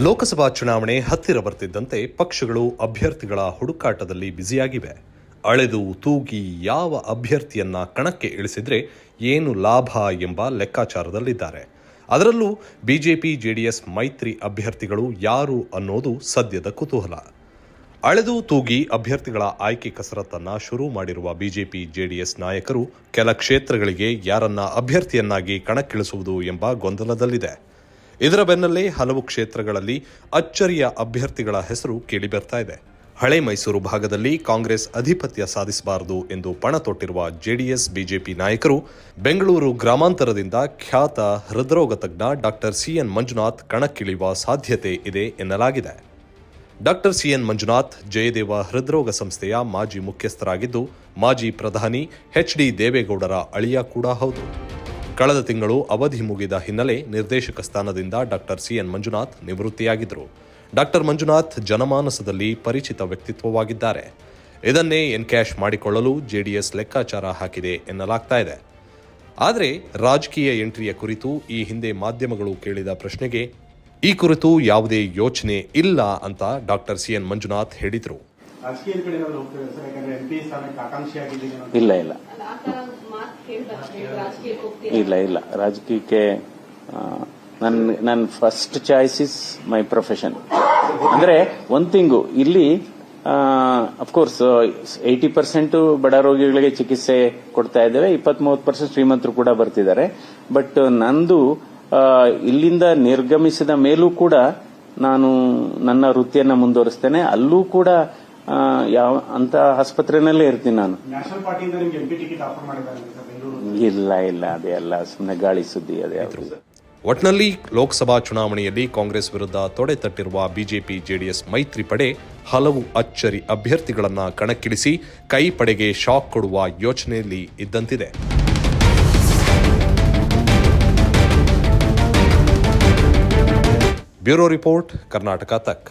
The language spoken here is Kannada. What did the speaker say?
ಲೋಕಸಭಾ ಚುನಾವಣೆ ಹತ್ತಿರ ಬರ್ತಿದ್ದಂತೆ ಪಕ್ಷಗಳು ಅಭ್ಯರ್ಥಿಗಳ ಹುಡುಕಾಟದಲ್ಲಿ ಬ್ಯುಸಿಯಾಗಿವೆ. ಅಳೆದು ತೂಗಿ ಯಾವ ಅಭ್ಯರ್ಥಿಯನ್ನ ಕಣಕ್ಕೆ ಇಳಿಸಿದ್ರೆ ಏನು ಲಾಭ ಎಂಬ ಲೆಕ್ಕಾಚಾರದಲ್ಲಿದ್ದಾರೆ. ಅದರಲ್ಲೂ ಬಿಜೆಪಿ, ಜೆಡಿಎಸ್ ಮೈತ್ರಿ ಅಭ್ಯರ್ಥಿಗಳು ಯಾರು ಅನ್ನೋದು ಸದ್ಯದ ಕುತೂಹಲ. ಅಳೆದು ತೂಗಿ ಅಭ್ಯರ್ಥಿಗಳ ಆಯ್ಕೆ ಕಸರತ್ತನ್ನು ಶುರು ಮಾಡಿರುವ ಬಿಜೆಪಿ, ಜೆಡಿಎಸ್ ನಾಯಕರು ಕೆಲ ಕ್ಷೇತ್ರಗಳಿಗೆ ಯಾರನ್ನ ಅಭ್ಯರ್ಥಿಯನ್ನಾಗಿ ಕಣಕ್ಕಿಳಿಸುವುದು ಎಂಬ ಗೊಂದಲದಲ್ಲಿದೆ. ಇದರ ಬೆನ್ನಲ್ಲೇ ಹಲವು ಕ್ಷೇತ್ರಗಳಲ್ಲಿ ಅಚ್ಚರಿಯ ಅಭ್ಯರ್ಥಿಗಳ ಹೆಸರು ಕೇಳಿಬರ್ತಾ ಇದೆ. ಹಳೆ ಮೈಸೂರು ಭಾಗದಲ್ಲಿ ಕಾಂಗ್ರೆಸ್ ಅಧಿಪತ್ಯ ಸಾಧಿಸಬಾರದು ಎಂದು ಪಣ ತೊಟ್ಟಿರುವ ಜೆಡಿಎಸ್, ಬಿಜೆಪಿ ನಾಯಕರು ಬೆಂಗಳೂರು ಗ್ರಾಮಾಂತರದಿಂದ ಖ್ಯಾತ ಹೃದ್ರೋಗ ತಜ್ಞ ಡಾಕ್ಟರ್ ಸಿಎನ್ ಮಂಜುನಾಥ್ ಕಣಕ್ಕಿಳಿಯುವ ಸಾಧ್ಯತೆ ಇದೆ ಎನ್ನಲಾಗಿದೆ. ಡಾಕ್ಟರ್ ಸಿಎನ್ ಮಂಜುನಾಥ್ ಜಯದೇವ ಹೃದ್ರೋಗ ಸಂಸ್ಥೆಯ ಮಾಜಿ ಮುಖ್ಯಸ್ಥರಾಗಿದ್ದು, ಮಾಜಿ ಪ್ರಧಾನಿ ಎಚ್ ಡಿ ದೇವೇಗೌಡರ ಅಳಿಯ ಕೂಡ ಹೌದು. ಕಳೆದ ತಿಂಗಳು ಅವಧಿ ಮುಗಿದ ಹಿನ್ನೆಲೆ ನಿರ್ದೇಶಕ ಸ್ಥಾನದಿಂದ ಡಾಕ್ಟರ್ ಸಿಎನ್ ಮಂಜುನಾಥ್ ನಿವೃತ್ತಿಯಾಗಿದ್ದರು. ಡಾಕ್ಟರ್ ಮಂಜುನಾಥ್ ಜನಮಾನಸದಲ್ಲಿ ಪರಿಚಿತ ವ್ಯಕ್ತಿತ್ವವಾಗಿದ್ದಾರೆ. ಇದನ್ನೇ ಎನ್ಕ್ಯಾಶ್ ಮಾಡಿಕೊಳ್ಳಲು ಜೆಡಿಎಸ್ ಲೆಕ್ಕಾಚಾರ ಹಾಕಿದೆ ಎನ್ನಲಾಗ್ತಾ ಇದೆ. ಆದರೆ ರಾಜಕೀಯ ಎಂಟ್ರಿಯ ಕುರಿತು ಈ ಹಿಂದೆ ಮಾಧ್ಯಮಗಳು ಕೇಳಿದ ಪ್ರಶ್ನೆಗೆ ಈ ಕುರಿತು ಯಾವುದೇ ಯೋಚನೆ ಇಲ್ಲ ಅಂತ ಡಾಕ್ಟರ್ ಸಿಎನ್ ಮಂಜುನಾಥ್ ಹೇಳಿದರು. ರಾಜಕೀಯದ ಕಡೆ ನಾವು ಹೋಗ್ತೇವೆ ಸರ್? ಯಾಕಂದ್ರೆ ಎಂ ಪಿ ಸ್ಥಾನಕ್ಕೆ ಆಕಾಂಕ್ಷಿ ಆಗಿದ್ದೀನಿ ಅನ್ನೋದು. ಇಲ್ಲ ಇಲ್ಲ. ಅಲ್ಲ, ಮಾತು ಕೇಳ್ಬಾರ್ದು ರಾಜಕೀಯಕ್ಕೆ ಹೋಗ್ತೀರಾ? ಇಲ್ಲ ಇಲ್ಲ. ರಾಜಕೀಯಕ್ಕೆ ನನ್ನ ನನ್ನ first choice is my profession ಅಂದ್ರೆ ಒಂದು ತಿಂಗು ಇಲ್ಲಿ ಅಫ್ಕೋರ್ಸ್ ಏಯ್ಟಿ ಪರ್ಸೆಂಟ್ ಬಡ ರೋಗಿಗಳಿಗೆ ಚಿಕಿತ್ಸೆ ಕೊಡ್ತಾ ಇದ್ದೇವೆ. ಇಪ್ಪತ್ತ್ ಮೂವತ್ತು ಪರ್ಸೆಂಟ್ ಶ್ರೀಮಂತರು ಕೂಡ ಬರ್ತಿದ್ದಾರೆ. ಬಟ್ ನಂದು ಇಲ್ಲಿಂದ ನಿರ್ಗಮಿಸಿದ ಮೇಲೂ ಕೂಡ ನಾನು ನನ್ನ ವೃತ್ತಿಯನ್ನ ಮುಂದುವರಿಸ್ತೇನೆ. ಅಲ್ಲೂ ಕೂಡ ಯಾವ ಅಂತ ಆಸ್ಪತ್ರೆನಲ್ಲೇ ಇರ್ತೀನಿ ನಾನು. ನ್ಯಾಷನಲ್ ಪಾರ್ಟಿಯಿಂದ ನಿಮ್ಗೆ ಎಂ ಟಿಕೆಟ್ ಆಫರ್ ಮಾಡಿದ್ದಾರೆ ಸರ್ ಬೆಂಗಳೂರು ಇಲ್ಲ ಇಲ್ಲ ಅದೇ ಅಲ್ಲ ಸುಮ್ಮನೆ ಗಾಳಿ ಸುದ್ದಿ ಅದೇ. ಒಟ್ನಲ್ಲಿ ಲೋಕಸಭಾ ಚುನಾವಣೆಯಲ್ಲಿ ಕಾಂಗ್ರೆಸ್ ವಿರುದ್ಧ ತೊಡೆ ತಟ್ಟಿರುವ ಬಿಜೆಪಿ ಜೆಡಿಎಸ್ ಮೈತ್ರಿ ಪಡೆ ಹಲವು ಅಚ್ಚರಿ ಅಭ್ಯರ್ಥಿಗಳನ್ನು ಕಣಕ್ಕಿಳಿಸಿ ಕೈ ಪಡೆಗೆ ಶಾಕ್ ಕೊಡುವ ಯೋಚನೆಯಲ್ಲಿ ಇದ್ದಂತಿದೆ. ಬ್ಯೂರೋ ರಿಪೋರ್ಟ್ ಕರ್ನಾಟಕ ತಕ್.